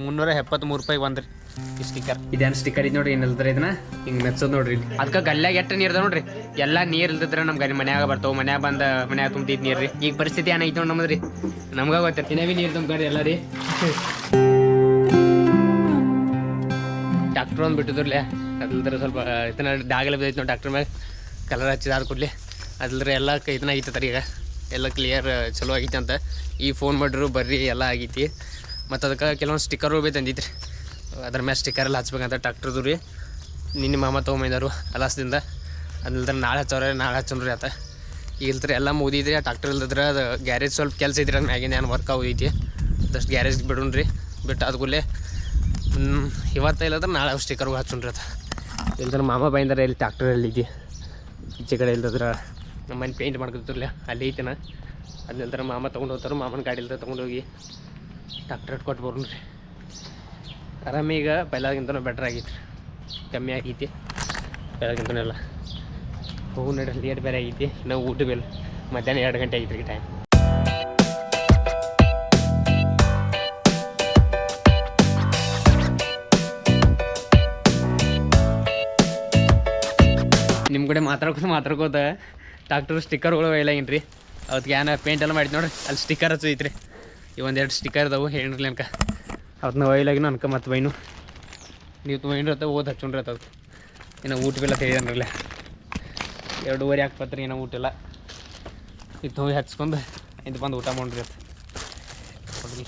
ಮುನ್ನೂರ ಎಪ್ಪತ್ಮೂರು ರೂಪಾಯಿ ಬಂದ್ರಿ ಈ ಸ್ಟಿಕ್ಕರ್ ಇದೇನು ಸ್ಟಿಕ್ಕರ್ ಇದು ನೋಡ್ರಿ ಏನಿಲ್ದ್ರ ಇದನ್ನ? ಹಿಂಗೆ ಮೆಚ್ಚೋದು ನೋಡ್ರಿ ಅದಕ್ಕೆ ಗಲ್ಯಾಗ ಎಟ್ಟ ನೀರ್ದ ನೋಡ್ರಿ. ಎಲ್ಲ ನೀರು ಇಲ್ದಿದ್ರೆ ನಮ್ಮ ಅಲ್ಲಿ ಮನ್ಯಾಗ ಬರ್ತಾವ. ಮನ್ಯಾಗ ಬಂದ, ಮನ್ಯಾಗ ತುಂಬಿದ್ ನೀರು ರೀ ಈಗ ಪರಿಸ್ಥಿತಿ ಏನಾಯ್ತು ನೋಡಿ ನಮ್ದ್ರಿ. ನಮ್ಗ ಗೊತ್ತಿರ ಇನ್ನೇ ನೀರು ಎಲ್ಲ ರೀ ಡಾಕ್ಟ್ರ್ ಒಂದು ಬಿಟ್ಟಿದ್ರಲ್ಲ. ಅದ್ರ ಸ್ವಲ್ಪ ಇದನ್ನ ಡಾಗಲ ಬಿದ್ದೈತಿ ನೋಡಿ ಡಾಕ್ಟ್ರ್ ಮ್ಯಾಗ. ಕಲರ್ ಹಚ್ಚಿದಾದ ಕೂಡಲಿ. ಅದ್ರ ಎಲ್ಲ ಇದನ್ನ ಐತತ್ರಿ ಈಗ. ಎಲ್ಲ ಕ್ಲಿಯರ್ ಚಲೋ ಆಗೈತಿ ಅಂತ. ಈ ಫೋನ್ ಮಾಡ್ರು ಬರ್ರಿ, ಎಲ್ಲ ಆಗೈತಿ. ಮತ್ತು ಅದಕ್ಕೆ ಕೆಲವೊಂದು ಸ್ಟಿಕ್ಕರು ಬೈ ತಂದಿದ್ರಿ. ಅದ್ರ ಮ್ಯಾಲ ಸ್ಟಿಕ್ಕರ್ ಎಲ್ಲ ಹಚ್ಬೇಕಂತ ಟ್ರಾಕ್ಟರ್ದು ರೀ. ನಿನ್ನೆ ಮಾಮ ತೊಗೊಂಬಂದರು ಅಲಾಸದಿಂದ. ಅದಿಲ್ದ್ರೆ ನಾಳೆ ಹಚ್ಚವ್ರೆ, ನಾಳೆ ಹಚ್ಚನ್ರಿ ಆತ. ಇಲ್ತ್ರಿ ಎಲ್ಲ ಮುಗಿದ್ರಿ ಆ ಟ್ರಾಕ್ಟರ್ ಇಲ್ದಿದ್ರೆ ಅದು ಗ್ಯಾರೇಜ್ ಸ್ವಲ್ಪ ಕೆಲಸ ಐತ್ರಿ ಅದು ಮ್ಯಾಗಿನ ಏನು ವರ್ಕ್ ಆಗೈತಿ ಅದಷ್ಟು ಗ್ಯಾರೇಜ್ಗೆ ಬಿಡೋಣ್ರಿ. ಬಿಟ್ಟು ಅದು ಕೂಡಲೇ ಇವತ್ತು ಇಲ್ಲದ್ರೆ ನಾಳೆ ಸ್ಟಿಕ್ಕರ್ಗೆ ಹಚ್ಚುನ್ರಿ ಆತ. ಇಲ್ದ್ರೆ ಮಾಮ ಬೈಂದಾರೆ, ಇಲ್ಲಿ ಟ್ರಾಕ್ಟರ್ ಎಲ್ಲಿದ್ದಿ ಈಚೆ ಕಡೆ ಇಲ್ದಿದ್ರೆ ನಮ್ಮ ಮನೆ ಪೇಂಟ್ ಮಾಡ್ಕೊತಿರ್ಲಿ ಅಲ್ಲಿ ಐತನ? ಅಲ್ಲಿಲ್ದ್ರೆ ಮಾಮ ತೊಗೊಂಡು ಹೋಗ್ತಾರೆ, ಮಾಮನ ಗಾಡಿ ಇಲ್ದ ತೊಗೊಂಡು ಟ್ರಾಕ್ಟರ್ ಕೊಟ್ಟು ಬರೋಣ್ರಿ. ರೀ ಈಗ, ಪೈಲಾಗಿಂತನೂ ಬೆಟ್ರ್ ಆಗೈತಿ ಕಮ್ಮಿ ಆಗೈತಿ. ಎಲ್ಲ ಹೋಗು ನಡ್ರಿ, ಲೇಟ್ ಬೇರೆ ಆಗೈತಿ. ನಾವು ಊಟ ಬೇಲ್. ಮಧ್ಯಾಹ್ನ ಎರಡು ಗಂಟೆ ಆಗೈತ್ರಿ ಟೈಮ್ ನಿಮ್ಮ ಕಡೆ ಮಾತಾಡ್ಕೋತ ಮಾತಾಡ್ಕೋತ ಟ್ರಾಕ್ಟರ್ ಸ್ಟಿಕ್ಕರ್ಗಳು ರೀ ಅವತ್ತಿಗೆ ಏನ ಪೇಂಟ್ ಎಲ್ಲ ಮಾಡಿದ್ ನೋಡ್ರಿ. ಅಲ್ಲಿ ಸ್ಟಿಕ್ಕರ್ ಹಚ್ಚೈತ್ರಿ ಈ ಒಂದೆರಡು ಸ್ಟಿಕ್ಕರ್ ಅದಾವು ಹೇಳಿರ್ಲಿ ಅನ್ಕ ಅದನ್ನ ಒಯ್ಲಾಗಿನ ಅನ್ಕ ಮತ್ತೆ ಬೈನು. ನೀವು ತೊಗೊಂಡ್ರಿ ಅತ್ತ ಓದ್ ಹಚ್ಚುಣ್ರಿ ಅದು. ಏನೋ ಊಟ ಬೆಲ್ಲ ತಿಳಿದನ್ರಲ್ಲ ಎರಡೂವರೆ ಹಾಕ್ಬತ್ರಿ ಏನೋ ಊಟ ಇಲ್ಲ ಇದು ಹೋಗಿ ಹಚ್ಕೊಂಡು ಇದು ಬಂದು ಊಟ ಮಾಡ್ರಿ ಕೊಡ್ರಿ.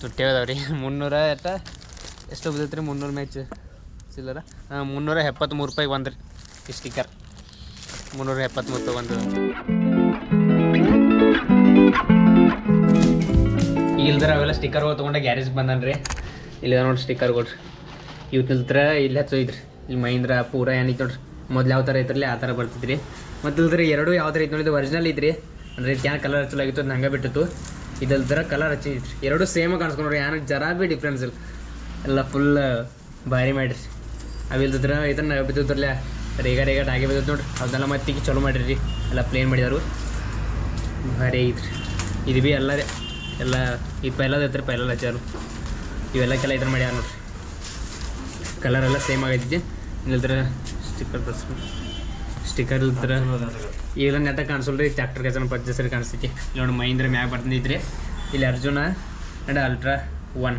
ತುಟ್ಟಿ ಅದಾವ್ರಿ ಮುನ್ನೂರ ಎಟ್ಟ ಎಷ್ಟು ಬಿದ್ದೈತ್ರಿ ಮುನ್ನೂರು ಮ್ಯಾಚ್ ಸಿಲ್ಲರ ಹಾಂ ಮುನ್ನೂರ ಎಪ್ಪತ್ತ್ಮೂರು ರೂಪಾಯಿ ಬಂದ್ರಿ ಈ ಸ್ಟಿಕ್ಕರ್ ಮುನ್ನೂರ ಎಪ್ಪತ್ತ್ಮೂರು ರೂಪಾಯಿ ಬಂದು ಇಲ್ದ್ರ ಅವೆಲ್ಲ ಸ್ಟಿಕ್ಕರ್ಗಳು ತೊಗೊಂಡೆ ಗ್ಯಾರೇಜ್ ಬಂದನ್ರಿ ಇಲ್ಲ ನೋಡಿ ಸ್ಟಿಕ್ಕರ್ಗಳು ಇವ್ ಇಲ್ಲ ಇಲ್ಲಿ ಇದ್ರಿ ಇಲ್ಲಿ ಮಹೀಂದ್ರ ಪೂರ ಏನೈತೆ ನೋಡ್ರಿ. ಮೊದ್ಲು ಯಾವ ಥರ ಐತ್ರಲ್ಲ ಆ ಥರ ಬರ್ತಿದ್ರಿ ಮತ್ತು ಇಲ್ದ್ರೆ ಎರಡು ಯಾವ ಥರ ಐತೆ ನೋಡಿದ್ರೆ ಒರಿಜಿನಲ್ ಇದ್ರಿ ಅಂದ್ರೆ ಏನು ಕಲರ್ ಹಚ್ಚಲಾಗಿತ್ತು ಅದು ಹಂಗೆ ಬಿಟ್ಟಿತ್ತು. ಇದಲ್ದ್ರ ಕಲರ್ ಹಚ್ಚಿದ್ರಿ ಎರಡು ಸೇಮ್ ಕಾಣಿಸ್ಕೊಂಡ್ರಿ ಏನಕ್ಕೆ ಜರಾ ಬಿ ಡಿಫ್ರೆನ್ಸ್ ಇಲ್ಲ ಎಲ್ಲ ಫುಲ್ ಭಾರಿ ಮಾಡಿರಿ. ಅವಿಲ್ದಿದ್ರೆ ಇದನ್ನ ಬಿದ್ದಿದ್ರಲ್ಲ ರೇಗ ರೇಗ ಆಗಿ ಬಿದ್ದದ್ ನೋಡ್ರಿ. ಅದನ್ನೆಲ್ಲ ಮತ್ತೆ ಚಲೋ ಮಾಡಿರಿ. ಎಲ್ಲ ಪ್ಲೇನ್ ಮಾಡಿದಾರು ಭಾರಿ ಐತ್ರಿ. ಇದು ಭೀ ಎಲ್ಲ ಎಲ್ಲ ಈ ಪೈಲದ ಐತ್ರಿ ಪೈಲದ ಹಚ್ಚಾರು ಇವೆಲ್ಲ ಕೆಲ ಇದ್ರ ಮಾಡ್ಯಾರ ನೋಡ್ರಿ. ಕಲರ್ ಎಲ್ಲ ಸೇಮ್ ಆಗೈತಿ. ಇಲ್ಲದ್ರ ಸ್ಟಿಕ್ಕರ್ ಸ್ಟಿಕ್ಕರ್ ಇಲ್ದ್ರ ಇವೆಲ್ಲ ನೆಟ್ಟ ಕಾಣಿಸಲ್ರಿ. ಟ್ಯಾಕ್ಟರ್ ಕಚನ ಪರ್ಚೇಸರಿ ಕಾಣಿಸ್ತೈತಿ ನೋಡಿ ಮಹೀಂದ್ರ ಮ್ಯಾಗ ಬರ್ತಿದ್ರಿ ಇಲ್ಲಿ ಅರ್ಜುನ ಆ್ಯಂಡ್ ಅಲ್ಟ್ರಾ ಒನ್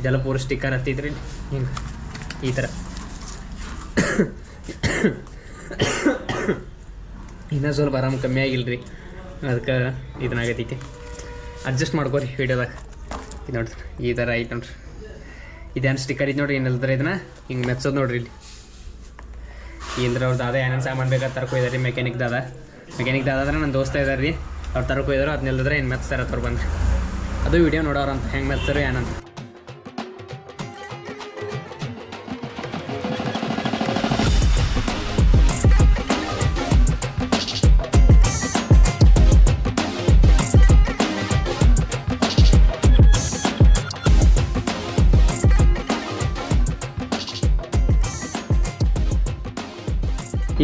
ಇದೆಲ್ಲ ಪೂರ ಸ್ಟಿಕ್ಕರ್ ಹತ್ತೈತ್ರಿ. ಹಿಂಗೆ. ಈ ಥರ ಇನ್ನೂ ಸ್ವಲ್ಪ ಆರಾಮ್ ಕಮ್ಮಿ ಆಗಿಲ್ರಿ. ಅದಕ್ಕೆ ಇದನ್ನಾಗೈತಿ ಅಡ್ಜಸ್ಟ್ ಮಾಡ್ಕೋರಿ ವೀಡಿಯೋದಾಗ ಇದು ನೋಡ್ರಿ, ಈ ಥರ ಐತೆ ನೋಡ್ರಿ. ಇದೇನು ಸ್ಟಿಕ್ಕರ್ ಐತೆ ನೋಡ್ರಿ ಏನಲ್ದ್ರ ಇದನ್ನ? ಹಿಂಗೆ ಮೆಚ್ಚೋದು ನೋಡ್ರಿ ಇಲ್ಲಿ. ಏನಂದ್ರೆ ಅವ್ರ ದಾದ ಏನೇನು ಸಾಮಾನು ಬೇಕಾದ ತರಕು ರೀ ಮೆಕ್ಯಾನಿಕ್ ದಾದ. ಮೆಕ್ಯಾನಿಕ್ ದಾದ ಅಂದ್ರೆ ನನ್ನ ದೋಸ್ತ ಇದಾರೆ ರೀ ಅವ್ರು ತರಕು ಅದನ್ನ ನಿಲ್ದ್ರೆ ಏನು ಮೆಚ್ತಾರೆ ಅವ್ರು ಬಂದು ಅದು ವಿಡಿಯೋ ನೋಡೋರಂತ ಹೆಂಗೆ ಮೆಚ್ತಾರೆ ಏನಂತ.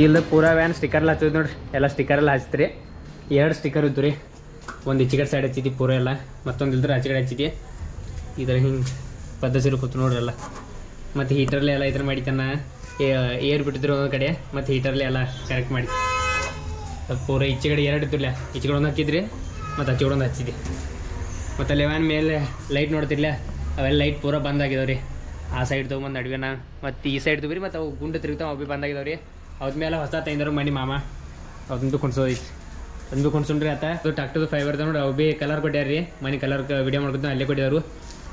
ಇಲ್ಲ ಪೂರಾ ವ್ಯಾನ್ ಸ್ಟಿಕ್ಕರ್ ಎಲ್ಲ ಹಚ್ಚೋದು ನೋಡ್ರಿ. ಎಲ್ಲ ಸ್ಟಿಕ್ಕರ್ ಎಲ್ಲ ಹಚ್ಚಿದ್ರಿ. ಎರಡು ಸ್ಟಿಕ್ಕರ್ ಇದ್ದು ರೀ. ಒಂದು ಈಚೆ ಸೈಡ್ ಹಚ್ಚಿದ್ವಿ ಪೂರ ಎಲ್ಲ. ಮತ್ತೊಂದು ಇಲ್ದ್ರೆ ಆಚೆ ಕಡೆ ಹಚ್ಚಿದ್ವಿ ಇದ್ರ ಹಿಂಗೆ ಪದ್ಧತಿ ಕೂತು ನೋಡ್ರಿ ಎಲ್ಲ. ಮತ್ತು ಹೀಟರ್ಲೆ ಎಲ್ಲ ಇದ್ರ ಮಾಡಿತನ ಏರ್ ಬಿಟ್ಟಿದ್ರು ಒಂದೊಂದು ಕಡೆ. ಮತ್ತು ಹೀಟರ್ಲೆ ಎಲ್ಲ ಕರೆಕ್ಟ್ ಮಾಡಿ ಪೂರ ಈಚೆ ಕಡೆ ಎರಡು ಇದ್ದಿಲ್ಲ ಈಚೆ ಕಡೆ ಒಂದು ಹಾಕಿದ್ರಿ ಮತ್ತು ಕಡೆ ಒಂದು ಹಚ್ಚಿದ್ವಿ ಮತ್ತು ವ್ಯಾನ್ ಮೇಲೆ ಲೈಟ್ ನೋಡ್ತಿರ್ಲ. ಅವೆಲ್ಲ ಲೈಟ್ ಪೂರ ಬಂದ್ ರೀ. ಆ ಸೈಡ್ ತೊಗೊಂಬಂದು ಅಡುಗೆನ ಮತ್ತು ಈ ಸೈಡ್ ತೊಗೊರಿ. ಮತ್ತು ಅವು ಗುಂಡು ತಿರುಗ್ತಾವೆ, ಅವು ಭೀ ರೀ. ಅದ್ರ ಮೇಲೆ ಹೊಸ ತಂದರು ಮಣಿ ಮಾಮ. ಅದೊಂದು ಕುಣ್ಸೋದೈತಿ ಒಂದು ಕುಣಿಸ್ರಿ ಆತ. ಅದು ಟ್ಯಾಕ್ಟರ್ದು ಫೈಬರ್ದ ನೋಡಿ. ಅವು ಭೀ ಕಲರ್ ಕೊಟ್ಯಾರ ರೀ. ಮನೆ ಕಲರ್ ವಿಡಿಯೋ ಮಾಡ್ಕೊತ ಅಲ್ಲೇ ಕೊಟ್ಟಿದ್ರು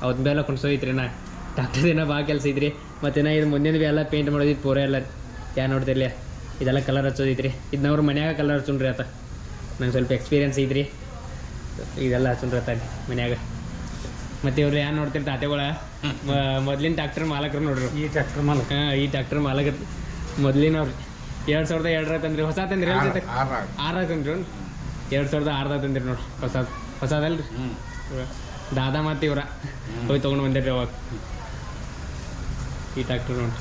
ಅವ್ರ ಮೇಲೆ ಕುಣ್ಸೋದೈತ್ರಿ ನಾ. ಟ್ಯಾಕ್ಟರ್ ಏನೋ ಭಾಳ ಕೆಲಸ ಐತ್ರಿ. ಮತ್ತು ನಾ ಇದು ಮುಂದಿನ ಭೀ ಎಲ್ಲ ಪೇಂಟ್ ಮಾಡೋದಿತ್ತು ಪೂರ ಎಲ್ಲ ಯಾ ನೋಡ್ತಿರ್ಲಿ ಇದೆಲ್ಲ ಕಲರ್ ಹಚ್ಚೋದೈತ್ರಿ ಇದನ್ನ ಅವ್ರು ಮನ್ಯಾಗ ಕಲರ್ ಹಚ್ಚುಣ್ರಿ ಆತ. ನಂಗೆ ಸ್ವಲ್ಪ ಎಕ್ಸ್ಪೀರಿಯನ್ಸ್ ಐತ್ರಿ. ಇದೆಲ್ಲ ಹಚ್ಚುಣ್ರಿ ಆತ ಮನ್ಯಾಗ. ಮತ್ತೆ ಇವ್ರು ಏನು ನೋಡ್ತಿರ್ ತಾತೆಗಳ? ಮೊದ್ಲಿನ ಟ್ಯಾಕ್ಟರ್ ಮಾಲಕರು ನೋಡ್ರಿ. ಈ ಟ್ಯಾಕ್ಟರ್ ಮಾಲಕ. ಹಾಂ ಈ ಟ್ಯಾಕ್ಟರ್ ಮಾಲಕ ಮೊದ್ಲಿನವ್ರು. ಎರಡು ಸಾವಿರದ ಎರಡರ ತಂದ್ರಿ. ಹೊಸ ತಂದ್ರಿ ಎಲ್ಲ ಜೊತೆ? ಆರ ತಂದ್ರಿ ಎರಡು ಸಾವಿರದ ಆರ್ದ ತಂದ್ರಿ ನೋಡ್ರಿ. ಹೊಸದು ಹೊಸದಲ್ರಿ? ದಾದಾ ಮಾತಿ ಇವ್ರ. ಹೋಗಿ ತೊಗೊಂಡು ಬಂದಿರಿ ಅವಾಗ. ಈ ಟ್ಯಾಕ್ಟರ್ ನೋಡಿ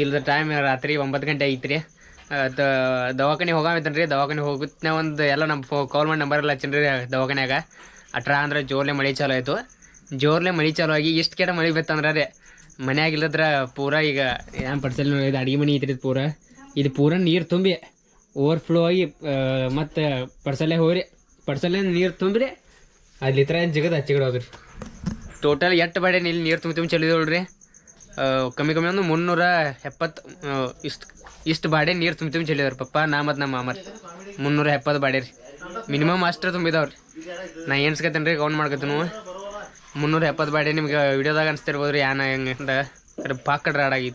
ಇಲ್ಲದ ಟೈಮ್ ರಾತ್ರಿ ಒಂಬತ್ತು ಗಂಟೆ ಐತ್ರಿ. ದವಾಖಾನೆ ಹೋಗಾಮಿತ್ತನ್ರಿ ರೀ, ದವಾಖಾನೆ ಹೋಗುತ್ತೆ ಒಂದು ಎಲ್ಲ ನಮ್ಮ ಫೋ ಕಾಲ್ ಮಾಡಿ ನಂಬರ್ ಎಲ್ಲ ಹಚ್ಚಿನ್ರಿ ದವಾಖಾನ್ಯಾಗ. ಅಟ್ರ ಅಂದ್ರೆ ಜೋರ್ಲೆ ಮಳೆ ಚಾಲೂ ಆಯಿತು. ಜೋರ್ಲೆ ಮಳೆ ಚಾಲು ಆಗಿ ಇಷ್ಟು ಕೆಟ್ಟ ಮಳೆ ಬಿತ್ತಂದ್ರೆ ಅದೇ ಮನ್ಯಾಗ ಇಲ್ಲದ್ರ ಪೂರಾ ಈಗ ಏನು ಪಡ್ಸಲ್ ಇದು ಅಡಿಗೆ ಮನೆ ಐತ್ರಿ ಪೂರ. ಇದು ಪೂರ ನೀರು ತುಂಬಿ ಓವರ್ಫ್ಲೋ ಆಗಿ ಮತ್ತು ಪಡ್ಸಲ್ಲೇ ಹೋಗ್ರಿ. ಪಡ್ಸಲ್ಲೇ ನೀರು ತುಂಬ್ರಿ ಅಲ್ಲಿ ಥರ ಏನು ಜಿಗದ ಹಚ್ಚಿಗಡೆ ಹೋದ್ರಿ ಟೋಟಲ್ ಎಷ್ಟು ಬಾಡೆ ಇಲ್ಲಿ ನೀರು ತುಂಬಿ ತುಂಬಿ ಚಲಿದವಳ್ರಿ ಕಮ್ಮಿ ಕಮ್ಮಿ ಒಂದು ಮುನ್ನೂರ ಎಪ್ಪತ್ತು ಇಷ್ಟು ಇಷ್ಟು ಬಾಡೆ ನೀರು ತುಂಬಿ ತುಂಬಿ ಚೆಲ್ಲಿದವ್ರಿ ಪಪ್ಪ, ನಾ ಮತ್ತು ನಮ್ಮ ಮಾಮರ್. ಮುನ್ನೂರ ಎಪ್ಪತ್ತು ಬಾಡೆ ರೀ. ಮಿನಿಮಮ್ ಅಷ್ಟು ತುಂಬಿದವ್ರಿ. ನಾ ಎಣ್ಸ್ಕತ್ತೇನೆ ರೀ ಕೌಂಟ್ ಮಾಡ್ಕೊತೀನಿ ಮುನ್ನೂರ ಎಪ್ಪತ್ತು ಬಾಡೆ ನಿಮ್ಗೆ ವಿಡಿಯೋದಾಗ ಅನಿಸ್ತಿರ್ಬೋದು ರೀ, ಯಾನ ಹೆಂಗೆ ಅದ್ರ ಪಾಕಡ್ ರಾಡ್ ರೀ.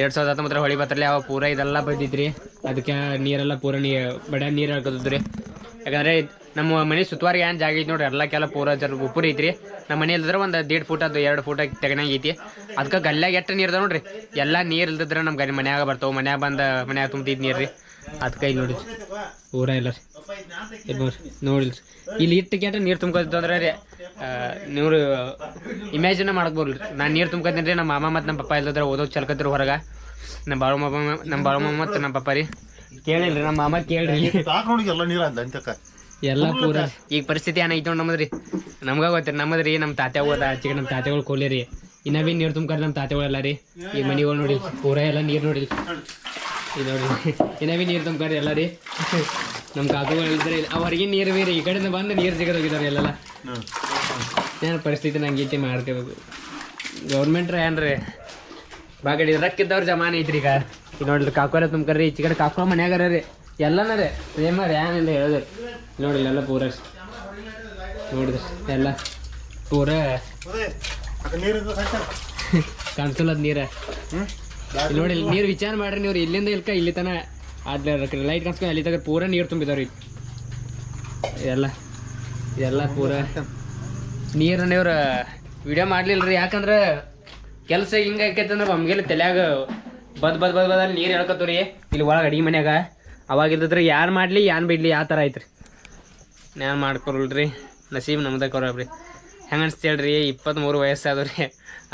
ಎರಡು ಸಾವಿರದ ಹತ್ತೊಂಬತ್ತರ ಹೊಳಿ ಬತ್ತರಲ್ಲಿ ಅವಾಗ ಪೂರ ಇದೆಲ್ಲ ಬಂದಿದ್ರಿ. ಅದಕ್ಕೆ ನೀರೆಲ್ಲ ಪೂರ ನೀ, ಬಡ ನೀರು ಹಾಕೋದ್ರಿ ಯಾಕಂದ್ರೆ ನಮ್ಮ ಮನೆ ಸುತ್ತುವರಿಗೆ ಏನು ಜಾಗ ಐತಿ ನೋಡ್ರಿ ಕೆಲ ಪೂರ ಜರ್ ಉಪ್ಪುರ ಐತ್ರಿ. ನಮ್ಮ ಮನೆ ಇಲ್ದಿದ್ರೆ ಒಂದು ದೇಡ್ ಫೂಟ್ ಅದು ಎರಡು ಫೂಟ ತೆಗನಾಗ ಐತಿ. ಅದಕ್ಕೆ ಗಲ್ಯಾಗ ಎಷ್ಟು ನೀರು ನೋಡ್ರಿ. ಎಲ್ಲ ನೀರು ಇಲ್ದಿದ್ರೆ ನಮ್ಮ ಗಲ್ಲಿ ಮನ್ಯಾಗ ಬರ್ತಾವೆ, ಮನ್ಯಾಗ ಬಂದ ಮನ್ಯಾಗ ತುಂಬಿದ ನೀರು ರೀ ಅದಕ್ಕೆ ಇಲ್ಲಿ ನೋಡಿ ಪೂರ ಇಲ್ಲ ನೋಡ್ರಿ ನೋಡಿಲ್ಲ ಇಲ್ಲಿ ಇಟ್ಟು ಕೇಟ್ರೆ ನೀರು ತುಂಬ್ಕೊತಂದ್ರೆ ರೀ ನೀವು ಇಮ್ಯಾಜಿನ ಮಾಡ್ಬೋದು ರೀ. ನಾನು ನೀರು ತುಂಬ್ಕೊತೀನಿ ರೀ, ನಮ್ಮ ಮಾಮ ಮತ್ತು ನಮ್ಮ ಪಪ್ಪ ಇಲ್ದಿದ್ರೆ ಓದೋದು ಚಲ್ಕತ್ರಿ ಹೊರಗೆ. ನಮ್ಮ ಬಾಳು ಮಾಮ ನಮ್ಮ ಬಾಳು ಮಾಮ ಮತ್ತು ನಮ್ಮ ಪಪ್ಪ ರೀ. ಕೇಳಿಲ್ರಿ ನಮ್ಮ ಮಾಮ ಕೇಳ್ರಿ. ತಾಕ್ ನೋಡಿ ಎಲ್ಲ ನೀರ ಎಲ್ಲ ಪೂರ. ಈಗ ಪರಿಸ್ಥಿತಿ ಏನೈತಿ ನೋಡಿ ನಮ್ಮದ್ರಿ? ನಮ್ಗ ಗೊತ್ತಿರಿ ನಮ್ಮದ್ರಿ ನಮ್ಮ ತಾತೆ ಹೋದ ಆಚೆಗೆ ನಮ್ಮ ತಾತೆಗಳು ಕೊಲ್ಲಿ ರೀ ಇನ್ನ ಬಿ ನೀರು ತುಂಬ್ಕಾರ ನಮ್ಮ ತಾತ್ಯಗಳೆಲ್ಲ ರೀ ಈ ಮನಿಗಳು ನೋಡಿ ಪೂರ ಎಲ್ಲ ನೀರು ನೋಡಿ. ಇದು ನೋಡಿ ಇನ್ನ ಬಿ ನೀರು ತುಂಬ್ಕಾರ ಎಲ್ಲ ರೀ ನಮ್ಮ ಕಾಕುಗಳು ಇದ್ರೆ ಅವ್ರಿಗೆ ನೀರು ಬೇರೆ ಈ ಕಡೆಯಿಂದ ಬಂದು ನೀರು ಸಿಗದೋಗಿದ್ದಾರೆ ಎಲ್ಲೆಲ್ಲ. ಏನು ಪರಿಸ್ಥಿತಿ ನಂಗೆ ಈತಿ ಮಾಡ್ತೇವೆ ಗೌರ್ಮೆಂಟ್ರ ಏನ್ರಿ? ಬಾಗಡಿ ರಕ್ಕಿದ್ದವ್ರ ಜಮಾನ ಐತ್ರಿ ಈಗ. ಈಗ ನೋಡ್ರಿ ಕಾಕೋರ ತುಂಬ್ಕರ್ರಿ, ಈಚೆ ಕಡೆ ಕಾಕೋ ಮನ್ಯಾಗಾರ ರೀ. ಎಲ್ಲನ ರೀ. ರೀ ಏನಿಲ್ಲ ಹೇಳಿದ್ರಿ. ನೋಡಿಲ್ಲ ಎಲ್ಲ ಪೂರ ನೋಡಿದ್ರಿ ಎಲ್ಲ ಪೂರ. ಅಕ್ಕ ನೀರು. ನೀರ ನೋಡಿ ನೀರು ವಿಚಾರ ಮಾಡ್ರಿ ನೀವು ಇಲ್ಲಿಂದ ಇಲ್ಕ ಇಲ್ಲಿ ತನ ಅದ್ಲ ಲೈಟ್ ಕನ್ಸ್ಕೊಂಡು ಅಲ್ಲಿ ತಗ ಪೂರ ನೀರು ತುಂಬಿದವ್ರಿ. ಎಲ್ಲ ಎಲ್ಲ ಪೂರ. ನೀರನ್ನ ಇವ್ರ ವಿಡಿಯೋ ಮಾಡ್ಲಿಲ್ಲ ರೀ ಯಾಕಂದ್ರೆ ಕೆಲಸ ಹಿಂಗ ಆಕೈತಂದ್ರೆ ನಮ್ಗೆಲ್ಲ ತಲೆಯಾಗ ಬದ್ ಬದ್ ಬದ್ ಬದ್ ನೀರು ಹೇಳ್ಕೊತೀರಿ ಇಲ್ಲಿ ಒಳಗೆ ಅಡಿಗೆ ಮನ್ಯಾಗ. ಅವಾಗ ಇಲ್ದಿದ್ರೆ ಯಾರು ಮಾಡಲಿ ಯಾನ್ ಬಿಡ್ಲಿ, ಆ ಥರ ಐತ್ರಿ. ನಾನು ಮಾಡ್ಕೊಲ್ರಿ ನಸೀಬ್ ನಮ್ದ ಕೊರಬ್ರಿ. ಹೆಂಗೆ ಅನ್ಸ್ತೇಳ್ರಿ ಹೇಳ್ರಿ ಇಪ್ಪತ್ತ್ಮೂರು ವಯಸ್ಸಾದವ್ರಿ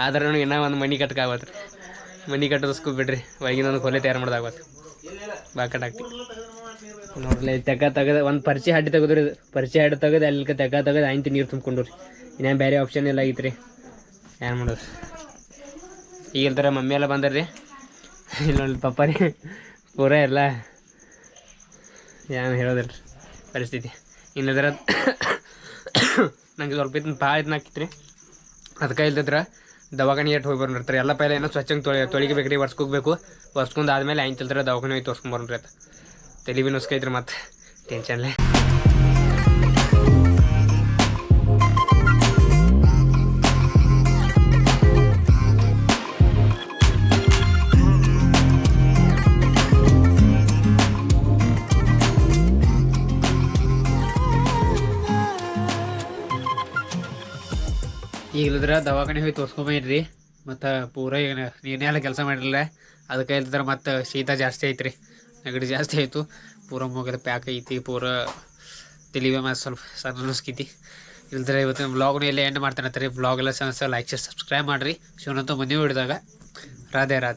ಆದ್ರೆ ನನಗೆ ಇನ್ನೂ ಒಂದು ಮನಿ ಕಟ್ಕಾಗತ್ತೆ ರೀ ಮನೆ ಕಟ್ಟೋದಸ್ಕೂ ಬಿಡ್ರಿ. ಒಳಗಿನ ಒಂದು ಕೊಲೆ ತಯಾರು ಮಾಡೋದಾಗತ್ತೆ ಬಾ ಕಟ್ಟಾಕ್ತಿ ನೋಡ್ಲಿ, ತೆಗ ತೆಗದ ಒಂದು ಪರಿಚಯ ಹಡ್ಡಿ ತೆಗೆದ್ರಿ. ಪರಿಚಯ ಹಡ್ಡಿ ತೆಗೆದು ಅಲ್ಲಿ ತೆಗ ತೆಗೆದು ಆಯ್ತು ನೀರು ತುಂಬ್ಕೊಂಡ್ರಿ. ಇನ್ನೇನು ಬೇರೆ ಆಪ್ಷನ್ ಎಲ್ಲ ಐತ್ರಿ. ಏನು ಮಾಡೋದು? ಈಗ ಇಲ್ದಾರ ಮಮ್ಮಿ ಎಲ್ಲ ಬಂದಾರ್ರಿ. ಇಲ್ಲ ನೋಡಿ ಪಪ್ಪ ರೀ ಪೂರ ಎಲ್ಲ ಏನು ಹೇಳೋದಿಲ್ಲ ಪರಿಸ್ಥಿತಿ. ಇಲ್ಲದ್ರ ನಂಗೆ ಸ್ವಲ್ಪ ಇದನ್ನ ಭಾಳ ಇದನ್ನ ರೀ ಅದಕ್ಕೆ ಇಲ್ದಿದ್ರೆ ದವಾಖಾನೆ ಎಟ್ಟು ಹೋಗಿ ಬಂದಿರ್ತಾರೆ. ಎಲ್ಲ ಪೈಲ ಏನೋ ಸ್ವಚ್ಛಂಗೆ ತೊಳಿ ತೊಳಿಬೇಕು ರೀ ಒರ್ಸ್ಕೋಬೇಕು ಒರ್ಸ್ಕೊಂಡು ಆದಮೇಲೆ ಆಯ್ತು ತಿಳ್ತಾರೆ, ದವಾಖಾನೆ ಹೋಗಿ ತೋರ್ಸ್ಕೊಂಡ್ ಬರ್ರಿ ಅಂತ ತಲೆ ಬಿ ನುಸ್ಕೈತ್ರಿ ಮತ್ತೆ ಟೆನ್ಷನ್ಲೆ ಇಲ್ಲದ್ರ ದವಾಖಾನೆ ಹೋಗಿ ತೋರ್ಸ್ಕೊಂಬೈತ್ರಿ ಮತ್ತು ಪೂರ ನೀನೇ ಎಲ್ಲ ಕೆಲಸ ಮಾಡಿರಲ್ಲ ಅದಕ್ಕೆ ಇಲ್ದ್ರ ಮತ್ತು ಶೀತ ಜಾಸ್ತಿ ಐತ್ರಿ. ನೆಗಡಿ ಜಾಸ್ತಿ ಆಯಿತು. ಪೂರ ಮುಗಿದ ಪ್ಯಾಕ್ ಐತಿ, ಪೂರ ತಿಳಿವೆ ಮತ್ತು ಸ್ವಲ್ಪ ಸಣ್ಣ ಅನಿಸ್ಕೈತಿ. ಇಲ್ದ್ರೆ ಇವತ್ತಿನ ವ್ಲಾಗ್ನು ಎಲ್ಲ ಎಂಡ್ ಮಾಡ್ತಾನೆ ರೀ ವ್ಲಾಗ್ ಎಲ್ಲ ಸಹ ಲೈಕ್ ಸಬ್ಸ್ಕ್ರೈಬ್ ಮಾಡಿರಿ. ಶಿವನಂತ ಮನೆ ಹಿಡಿದಾಗ ರಾಧೆ ರಾಧೆ.